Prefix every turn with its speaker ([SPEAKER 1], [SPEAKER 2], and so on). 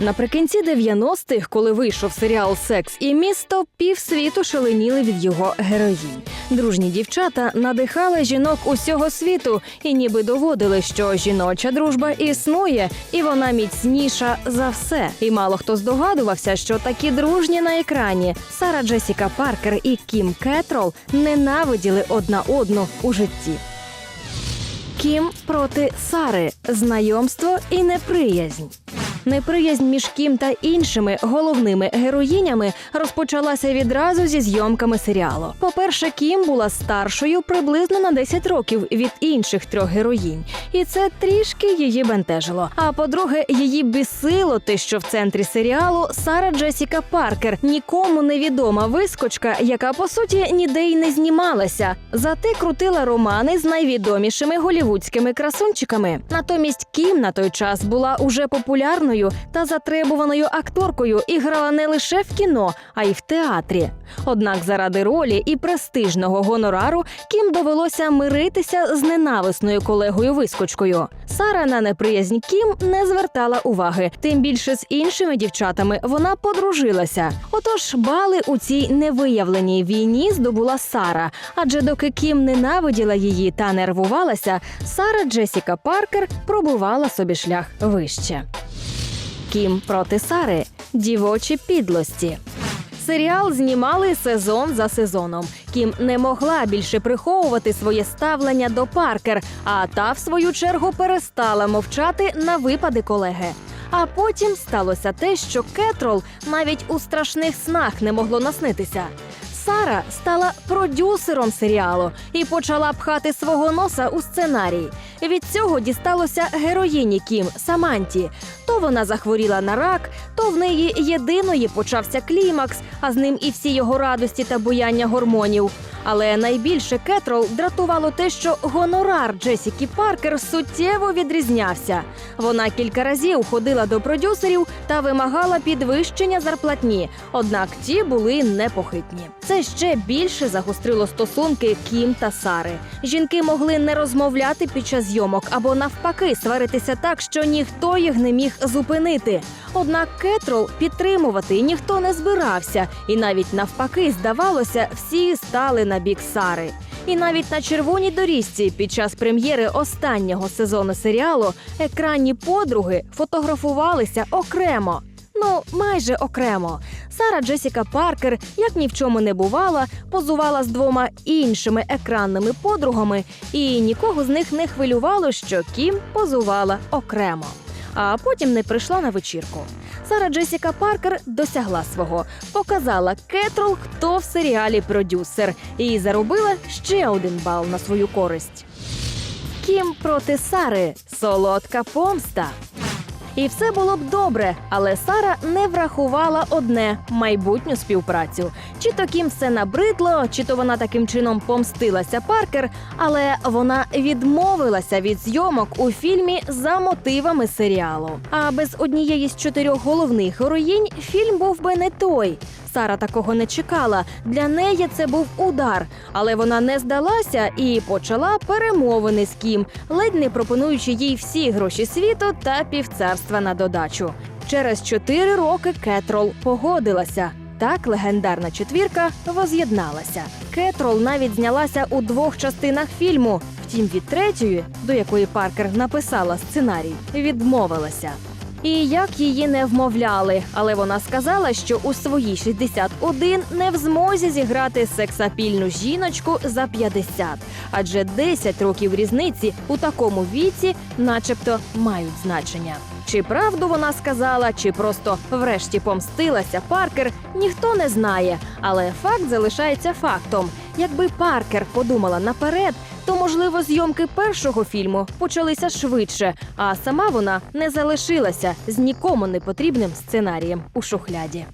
[SPEAKER 1] Наприкінці 90-х, коли вийшов серіал Секс і місто, півсвіту шаленіли від його героїнь. Дружні дівчата надихали жінок усього світу і ніби доводили, що жіноча дружба існує, і вона міцніша за все. І мало хто здогадувався, що такі дружні на екрані Сара Джесіка Паркер і Кім Кетрол ненавиділи одна одну у житті. Кім проти Сари знайомство і неприязнь. Неприязнь між Кім та іншими головними героїнями розпочалася відразу зі зйомками серіалу. По-перше, Кім була старшою приблизно на 10 років від інших трьох героїнь, і це трішки її бентежило. А по-друге, її бісило те, що в центрі серіалу Сара Джесіка Паркер, нікому невідома вискочка, яка по суті ніде й не знімалася. Зате крутила романи з найвідомішими голівудськими красунчиками. Натомість Кім на той час була уже популярною та затребуваною акторкою і грала не лише в кіно, а й в театрі. Однак заради ролі і престижного гонорару Кім довелося миритися з ненависною колегою вискочкою. Сара на неприязнь Кім не звертала уваги. Тим більше з іншими дівчатами вона подружилася. Отож, бали у цій невиявленій війні здобула Сара. Адже доки Кім ненавиділа її та нервувалася, Сара Джесіка Паркер пробувала собі шлях вище. Кім проти Сари дівочі підлості. Серіал знімали сезон за сезоном. Кім не могла більше приховувати своє ставлення до Паркер, а та, в свою чергу, перестала мовчати на випади колеги. А потім сталося те, що Кетрол навіть у страшних снах не могло наснитися. Сара стала продюсером серіалу і почала пхати свого носа у сценарій. Від цього дісталося героїні Кім Саманті. То вона захворіла на рак, то в неї єдиної почався клімакс, а з ним і всі його радості та буяння гормонів. Але найбільше Кетрол дратувало те, що гонорар Джесіки Паркер суттєво відрізнявся. Вона кілька разів ходила до продюсерів та вимагала підвищення зарплатні, однак ті були непохитні. Це ще більше загострило стосунки Кім та Сари. Жінки могли не розмовляти під час зйомок або навпаки сваритися так, що ніхто їх не міг зупинити. Однак Кетрол підтримувати ніхто не збирався, і навіть навпаки, здавалося, всі стали на бік Сари. І навіть на червоній доріжці під час прем'єри останнього сезону серіалу екранні подруги фотографувалися окремо. Ну, майже окремо. Сара Джесіка Паркер, як ні в чому не бувала, позувала з двома іншими екранними подругами, і нікого з них не хвилювало, що Кім позувала окремо. А потім не прийшла на вечірку. Сара Джесіка Паркер досягла свого, показала Кетрол, хто в серіалі продюсер, і заробила ще один бал на свою користь. Кім проти Сари солодка помста. І все було б добре, але Сара не врахувала одне майбутню співпрацю. Чи то Кім все набридло, чи то вона таким чином помстилася Паркер, але вона відмовилася від зйомок у фільмі за мотивами серіалу. А без однієї з чотирьох головних героїнь фільм був би не той. Сара такого не чекала. Для неї це був удар, але вона не здалася і почала перемовини з Кім, ледь не пропонуючи їй всі гроші світу та півцарства на додачу. Через чотири роки Кетрол погодилася. Так легендарна четвірка воз'єдналася. Кетрол навіть знялася у двох частинах фільму. Втім, від третьої, до якої Паркер написала сценарій, відмовилася. І як її не вмовляли, але вона сказала, що у свої 61 не в змозі зіграти сексапільну жіночку за 50, адже 10 років різниці у такому віці, начебто, мають значення. Чи правду вона сказала, чи просто врешті помстилася Паркер, ніхто не знає. Але факт залишається фактом. Якби Паркер подумала наперед, то можливо зйомки першого фільму почалися швидше, а сама вона не залишилася з нікому не потрібним сценарієм у шухляді.